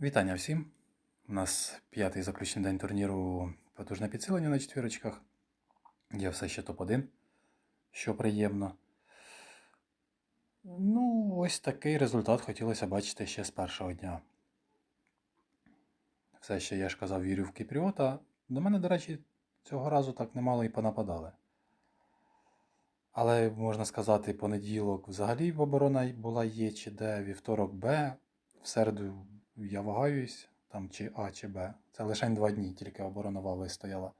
Вітання всім. У нас п'ятий заключний день турніру потужне підсилення на четвірочках. Є все ще топ-1, що приємно. Ну, ось такий результат хотілося бачити ще з першого дня. Все ще, я ж казав, вірю в Кіпріота. До мене, до речі, цього разу так немало і понападали. Але можна сказати, понеділок взагалі оборона була Є чи Д, вівторок Б, в середу я вагаюсь, там чи А, чи Б. Це лише два дні, тільки оборонова вистояла.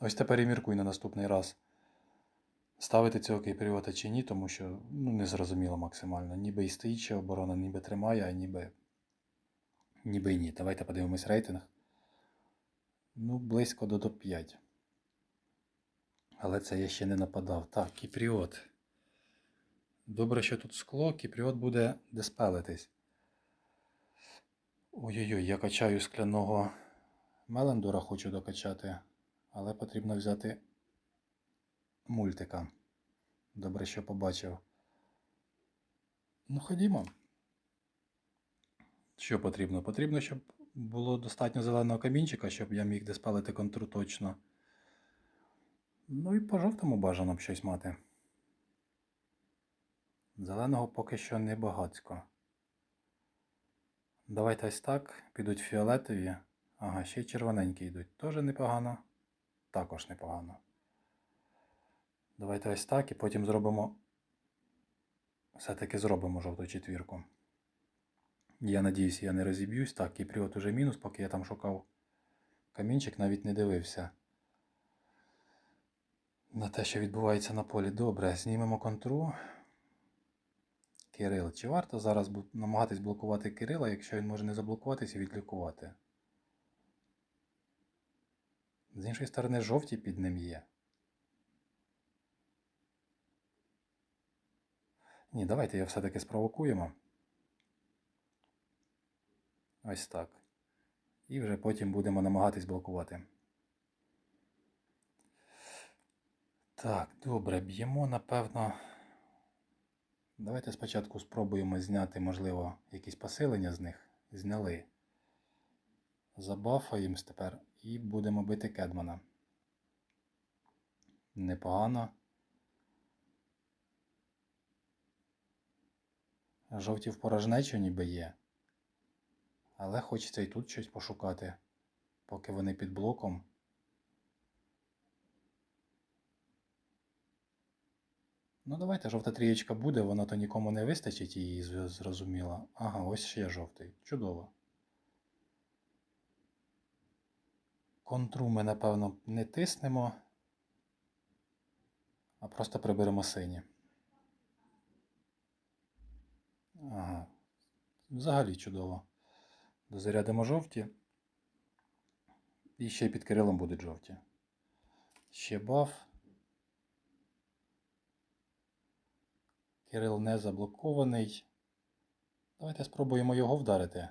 Ось тепер і міркуй на наступний раз. Ставити цього кіпріота чи ні, тому що ну, не зрозуміло максимально. Ніби і стоїть ще оборона, ніби тримає, а ніби. Ніби і ні. Давайте подивимось рейтинг. Ну, близько до топ-5. Але це я ще не нападав. Так, кіпріот. Добре, що тут скло, кіпріот буде диспелитись. Ой-ой-ой, я качаю скляного Мелендора, хочу докачати, але потрібно взяти мультика. Добре, що побачив. Ну, ходімо. Що потрібно? Потрібно, щоб було достатньо зеленого камінчика, щоб я міг диспелити контру точно. Ну і по жовтому бажано б щось мати. Зеленого поки що не багацько. Давайте ось так. Підуть фіолетові. Ага, ще й червоненькі йдуть. Теж непогано. Також непогано. Давайте ось так і потім зробимо. Все-таки зробимо жовту четвірку. Я надіюсь, я не розіб'юсь. Так, кіпріот уже мінус, поки я там шукав камінчик, навіть не дивився. На те, що відбувається на полі. Добре, знімемо контру. Кирил. Чи варто зараз намагатись блокувати Кирила, якщо він може не заблокуватись і відлікувати? З іншої сторони, жовті під ним є. Ні, давайте його все-таки спровокуємо. Ось так. І вже потім будемо намагатись блокувати. Так, добре, б'ємо, напевно. Давайте спочатку спробуємо зняти, можливо, якісь посилення з них. Зняли. Забафаємо тепер і будемо бити Кедмана. Непогано. Жовті в порожнечу ніби є. Але хочеться і тут щось пошукати, поки вони під блоком. Ну, давайте жовта трієчка буде, вона то нікому не вистачить її зрозуміло. Ага, ось ще жовтий. Чудово. Контру ми, напевно, не тиснемо, а просто приберемо сині. Ага. Взагалі чудово. Дозарядимо жовті. І ще під Кирилом будуть жовті. Ще баф. Кирил не заблокований. Давайте спробуємо його вдарити.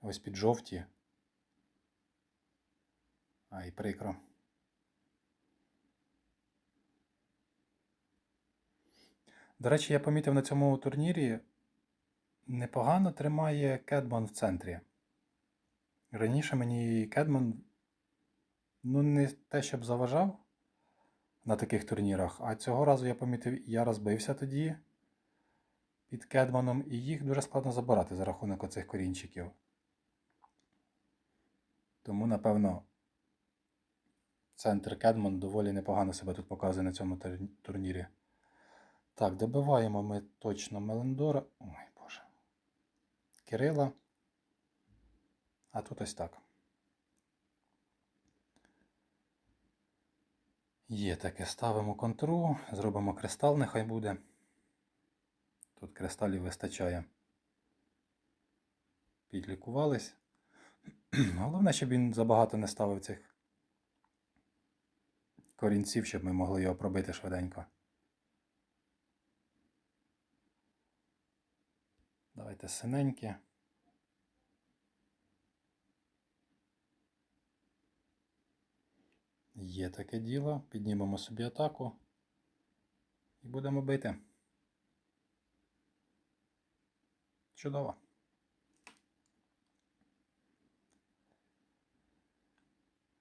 Ось під жовті. Ай, прикро. До речі, я помітив на цьому турнірі непогано тримає Кедман в центрі. Раніше мені Кедман ну, не те, щоб заважав на таких турнірах, а цього разу я помітив, я розбився тоді під Кедманом, і їх дуже складно забирати за рахунок оцих корінчиків. Тому, напевно, центр Кедман доволі непогано себе тут показує на цьому турнірі. Так, добиваємо ми точно Мелендора. Ой, Боже. Кирила. А тут ось так. Є таке. Ставимо контру, зробимо кристал, нехай буде. Тут кристалів вистачає. Підлікувались. Головне, щоб він забагато не ставив цих корінців, щоб ми могли його пробити швиденько. Давайте синеньке. Є таке діло. Піднімемо собі атаку і будемо бити. Чудово.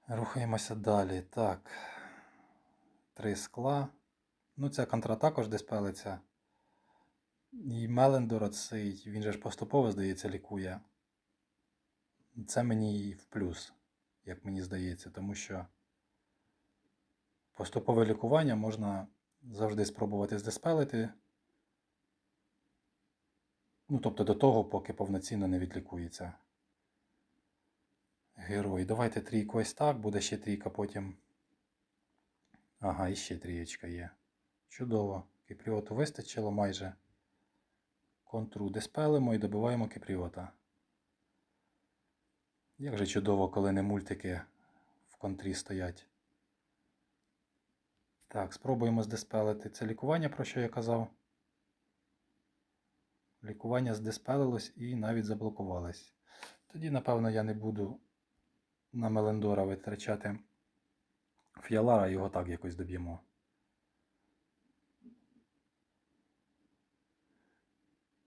Рухаємося далі. Так. Три скла. Ну, ця контра також десь пелиться. І Мелендор оцей, він же ж поступово, здається, лікує. Це мені і в плюс, як мені здається, тому що поступове лікування можна завжди спробувати здеспелити. Ну, тобто до того, поки повноцінно не відлікується герой. Давайте трійку ось так, буде ще трійка потім. Ага, і ще трієчка є. Чудово. Кіпріоту вистачило майже. Контру диспелимо і добиваємо кіпріота. Як же чудово, коли не мультики в контрі стоять. Так, спробуємо здиспелити. Це лікування, про що я казав. Лікування здиспелилось і навіть заблокувалось. Тоді, напевно, я не буду на Мелендора витрачати фіалара, його так якось доб'ємо.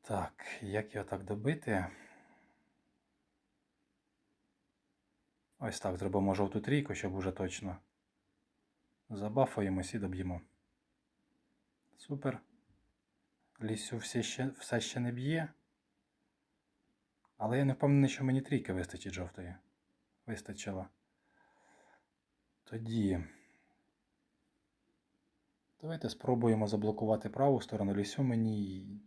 Так, як його так добити? Ось так зробимо жовту трійку, щоб уже точно. Забафаємось і доб'ємо. Супер. Лісю все ще, все ще не б'є. Але я не впевнений, що мені трійки вистачить жовтої. Вистачило. Тоді. Давайте спробуємо заблокувати праву сторону лісю мені.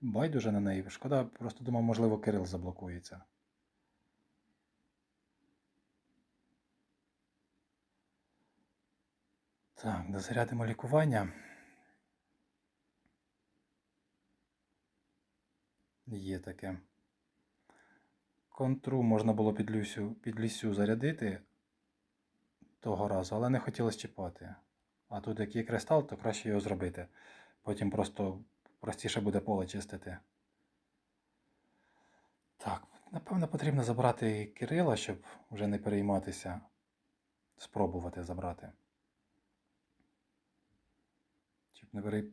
Байдуже на неї. Шкода, просто думав, можливо, Кирил заблокується. Так, дозарядимо лікування. Є таке. Контру можна було під лісю, під лісю зарядити того разу, але не хотілося чіпати. А тут як є кристал, то краще його зробити. Потім просто простіше буде поле чистити. Так, напевно, потрібно забрати Кирила, щоб вже не перейматися. Спробувати забрати.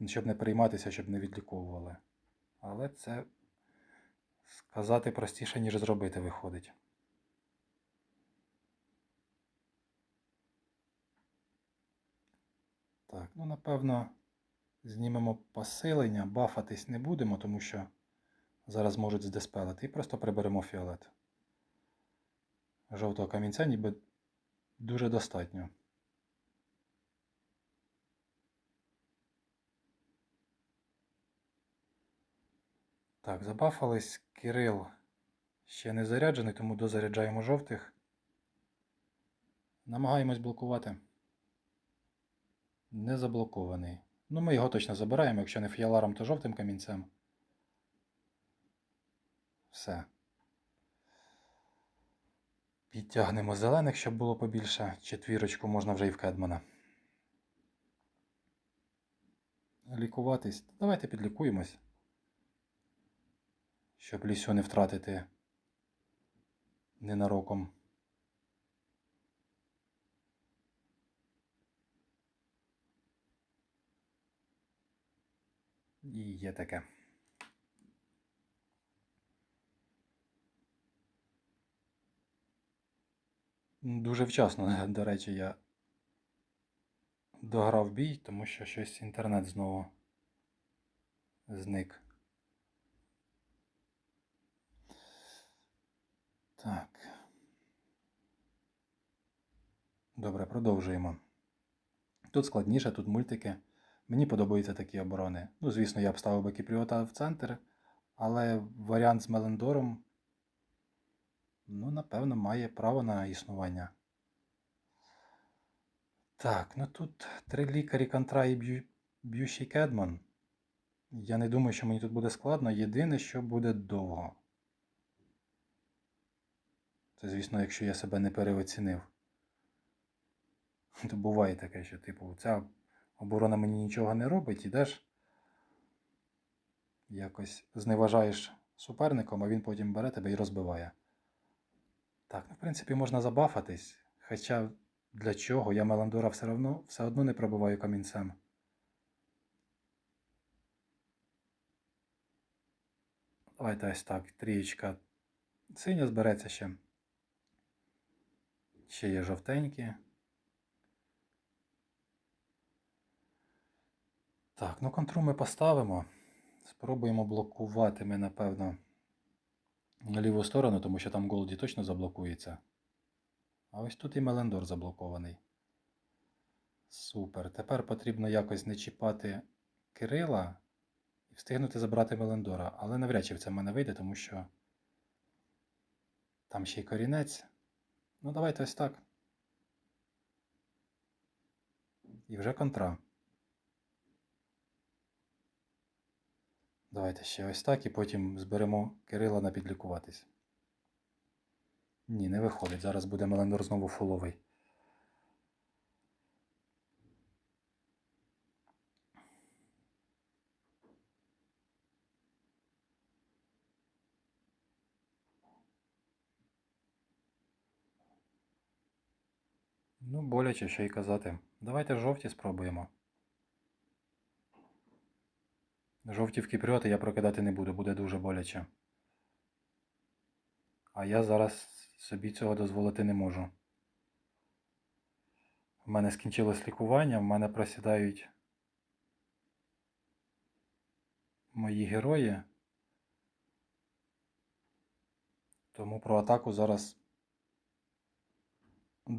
Щоб не, перейматися, щоб не відліковували. Але це сказати простіше, ніж зробити, виходить. Так, ну напевно, знімемо посилення, бафатись не будемо, тому що зараз можуть здеспелити. І просто приберемо фіолет. Жовтого камінця ніби дуже достатньо. Так, забафались. Кирил ще не заряджений, тому дозаряджаємо жовтих. Намагаємось блокувати. Не заблокований. Ну, ми його точно забираємо, якщо не фіаларом, то жовтим камінцем. Все. Підтягнемо зелених, щоб було побільше. Четвірочку можна вже і в Кедмана. Лікуватись. Давайте підлікуємось. Щоб лісю не втратити ненароком. І є таке. Дуже вчасно, до речі, я дограв бій, тому що щось інтернет знову зник. Так. Добре, продовжуємо. Тут складніше, тут мультики. Мені подобаються такі оборони. Ну, звісно, я б ставив би Кіпріота в центр, але варіант з Мелендором, ну, напевно, має право на існування. Так, ну тут три лікарі контра і б'ю... б'ющий Кедман. Я не думаю, що мені тут буде складно. Єдине, що буде довго. Це, звісно, якщо я себе не переоцінив. То буває таке, що, типу, ця оборона мені нічого не робить, ідеш, якось зневажаєш суперником, а він потім бере тебе і розбиває. Так, ну, в принципі, можна забафатись. Хоча для чого я Меландора все одно, все одно не пробиваю камінцем. Давайте ось так, трієчка синя збереться ще. Ще є жовтенькі. Так, ну контру ми поставимо. Спробуємо блокувати ми, напевно, на ліву сторону, тому що там Голді точно заблокується. А ось тут і Мелендор заблокований. Супер. Тепер потрібно якось не чіпати Кирила і встигнути забрати Мелендора. Але навряд чи це в мене вийде, тому що там ще й корінець. Ну, давайте ось так. І вже контра. Давайте ще ось так і потім зберемо Кирила на підлікуватись. Ні, не виходить. Зараз буде Меленор знову фуловий. Ну, боляче що й казати. Давайте жовті спробуємо. Жовті в кіпріоти я прокидати не буду, буде дуже боляче. А я зараз собі цього дозволити не можу. У мене скінчилось лікування, в мене просідають мої герої. Тому про атаку зараз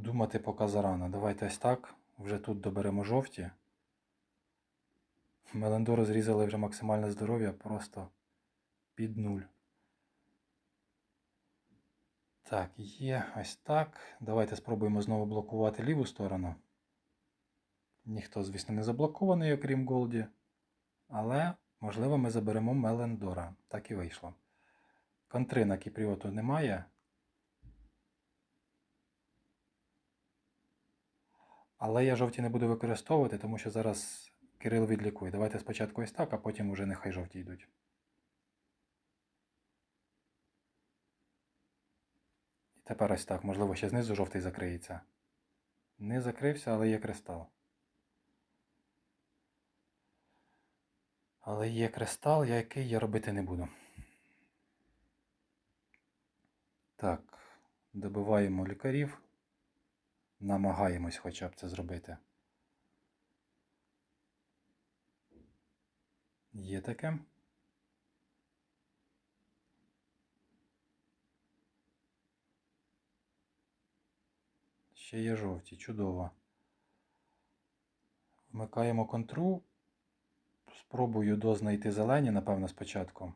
думати поки зарано. Давайте ось так. Вже тут доберемо жовті. Мелендору зрізали вже максимальне здоров'я просто під нуль. Так, є ось так. Давайте спробуємо знову блокувати ліву сторону. Ніхто, звісно, не заблокований, окрім Голді. Але, можливо, ми заберемо Мелендора. Так і вийшло. Контри на Кіпріоту немає. Але я жовті не буду використовувати, тому що зараз Кирил відлікує. Давайте спочатку ось так, а потім уже нехай жовті йдуть. І тепер ось так. Можливо, ще знизу жовтий закриється. Не закрився, але є кристал. Але є кристал, який я робити не буду. Так, добиваємо лікарів. Намагаємось хоча б це зробити. Є таке. Ще є жовті, чудово. Вмикаємо контру. Спробую дознайти зелені, напевно, спочатку.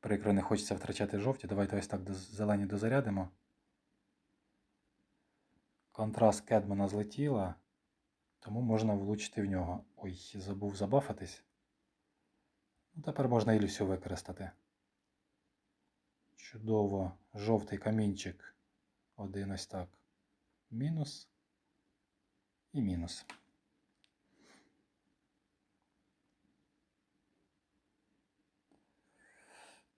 Прикро не хочеться втрачати жовті. Давайте ось так зелені дозарядимо. Контраст Кедмана злетіла, тому можна влучити в нього. Ой, забув забафатись. Ну, тепер можна Ілюсю використати. Чудово. Жовтий камінчик. Один ось так. Мінус. І мінус.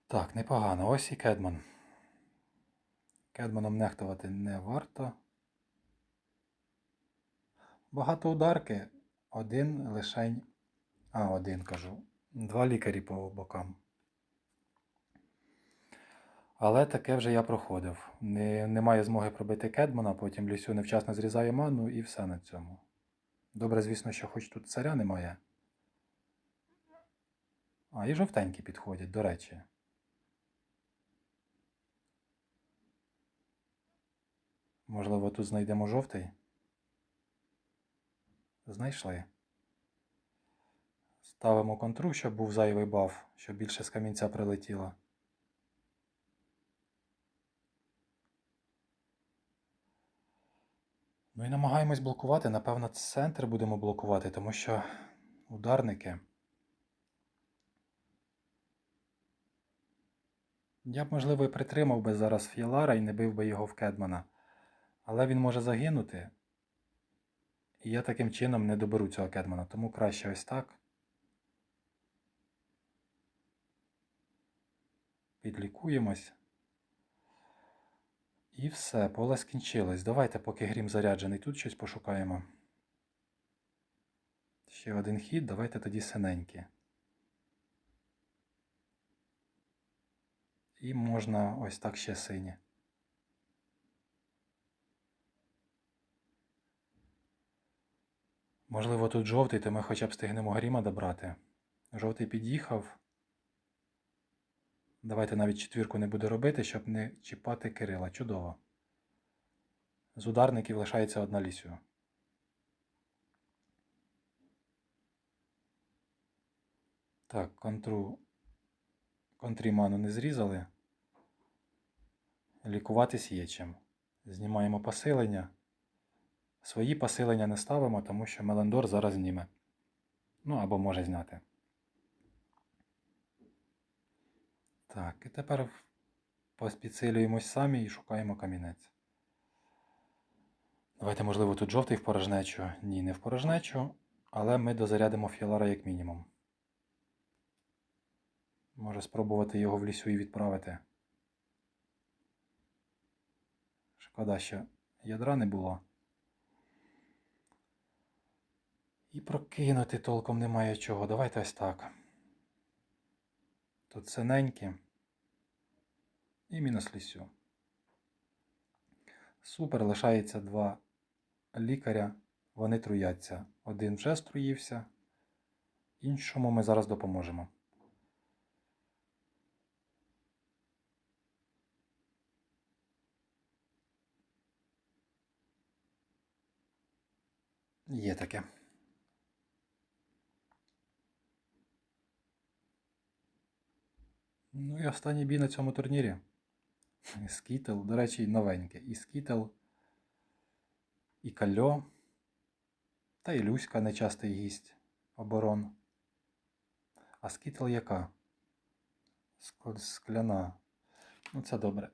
Так, непогано. Ось і Кедман. Кедманом нехтувати не варто. Багато ударки. Один лишень. А, один кажу. Два лікарі по бокам. Але таке вже я проходив. Не, немає змоги пробити Кедмана, потім Лісю невчасно зрізає ману і все на цьому. Добре, звісно, що хоч тут царя немає. А, і жовтенькі підходять, до речі. Можливо, тут знайдемо жовтий. Знайшли. Ставимо контру, щоб був зайвий баф, щоб більше з камінця прилетіло. Ну і намагаємось блокувати. Напевно, центр будемо блокувати, тому що ударники. Я б, можливо, і притримав би зараз Ф'єлара і не бив би його в Кедмана. Але він може загинути. І я таким чином не доберу цього Кедмана, тому краще ось так. Підлікуємось. І все, поле скінчилось. Давайте, поки грім заряджений, тут щось пошукаємо. Ще один хід, давайте тоді синенькі. І можна ось так ще сині. Можливо, тут жовтий, то ми хоча б встигнемо гріма добрати. Жовтий під'їхав. Давайте навіть четвірку не буду робити, щоб не чіпати Кирила. Чудово. З ударників лишається одна лісю. Так, контру. Контріману не зрізали. Лікуватись є чим. Знімаємо посилення. Свої посилення не ставимо, тому що Меландор зараз зніме. Ну або може зняти. Так, і тепер поспідсилюємось самі і шукаємо камінець. Давайте, можливо, тут жовтий в порожнечу. Ні, не в порожнечу, але ми дозарядимо фіалара як мінімум. Може спробувати його в лісу і відправити. Шкода, що ядра не було. І прокинути толком немає чого. Давайте ось так. Тут синенькі. І мінус лісю. Супер, лишається два лікаря. Вони труяться. Один вже струївся, іншому ми зараз допоможемо. Є таке. Ну і останній бій на цьому турнірі. Скітел, до речі, новеньке. І Скітел, і Кальо, та і Люська нечастий гість оборон. А Скітел яка? Ск- Скляна. Ну, це добре.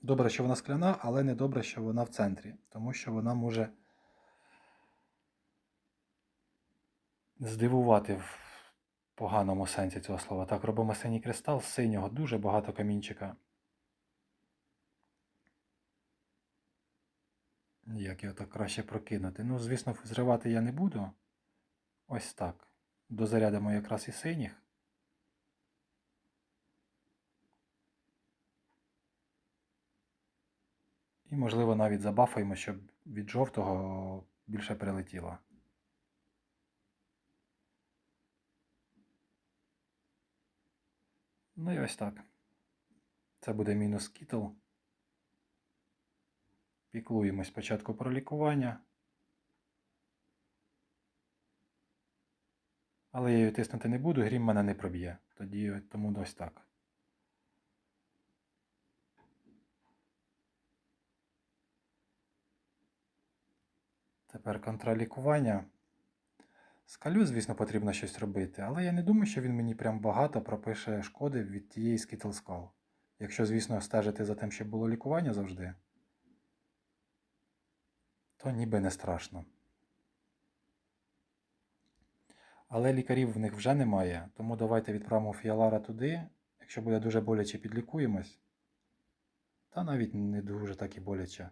Добре, що вона скляна, але не добре, що вона в центрі, тому що вона може здивувати в поганому сенсі цього слова. Так, робимо синій кристал з синього, дуже багато камінчика. Як його так краще прокинути? Ну, звісно, зривати я не буду. Ось так. Дозарядимо якраз і синіх. І, можливо, навіть забафаємо, щоб від жовтого більше прилетіло. Ну і ось так. Це буде мінус кітл. Піклуємось спочатку про лікування. Але я її тиснути не буду, грім мене не проб'є. Тоді тому ось так. Тепер контролікування. Скалю, звісно, потрібно щось робити, але я не думаю, що він мені прям багато пропише шкоди від тієї Skull. Якщо, звісно, стежити за тим, щоб було лікування завжди, то ніби не страшно. Але лікарів в них вже немає, тому давайте відправимо фіалара туди. Якщо буде дуже боляче, підлікуємось. Та навіть не дуже так і боляче.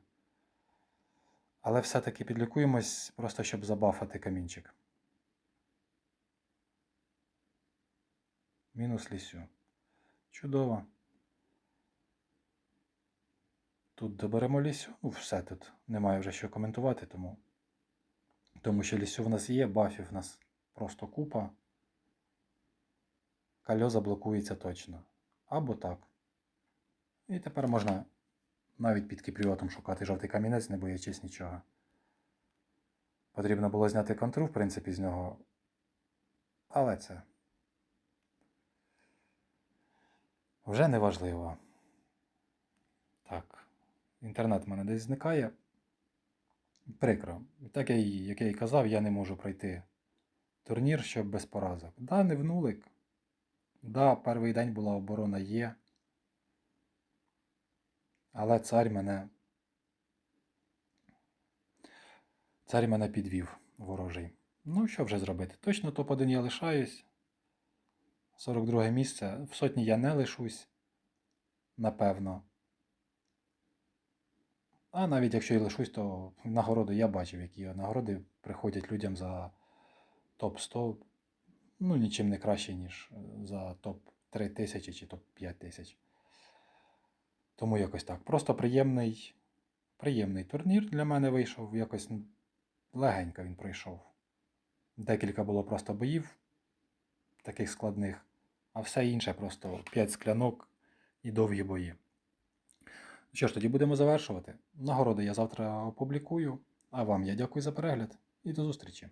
Але все-таки підлікуємось, просто щоб забафати камінчик. Мінус лісю. Чудово. Тут доберемо лісю. Ну, все тут. Немає вже що коментувати, тому. Тому що лісю в нас є, бафів в нас просто купа. Кальо заблокується точно. Або так. І тепер можна навіть під кіпріотом шукати жовтий камінець, не боячись нічого. Потрібно було зняти контру, в принципі, з нього. Але це. Вже не важливо. Так. Інтернет в мене десь зникає. Прикро. Так, я як я і казав, я не можу пройти турнір, щоб без поразок. Да, не в нулик. Да, перший день була оборона є. Але цар мене. Цар мене підвів ворожий. Ну, що вже зробити? Точно топ-1 я лишаюсь. 42 місце. В сотні я не лишусь. Напевно. А навіть якщо і лишусь, то нагороди я бачив, які нагороди приходять людям за топ-100. Ну, нічим не краще, ніж е, за топ-3 тисячі чи топ-5 тисяч. Тому якось так. Просто приємний, приємний турнір для мене вийшов. Якось легенько він пройшов. Декілька було просто боїв, таких складних, а все інше просто 5 склянок і довгі бої. Що ж, тоді будемо завершувати. Нагороди я завтра опублікую. А вам я дякую за перегляд і до зустрічі.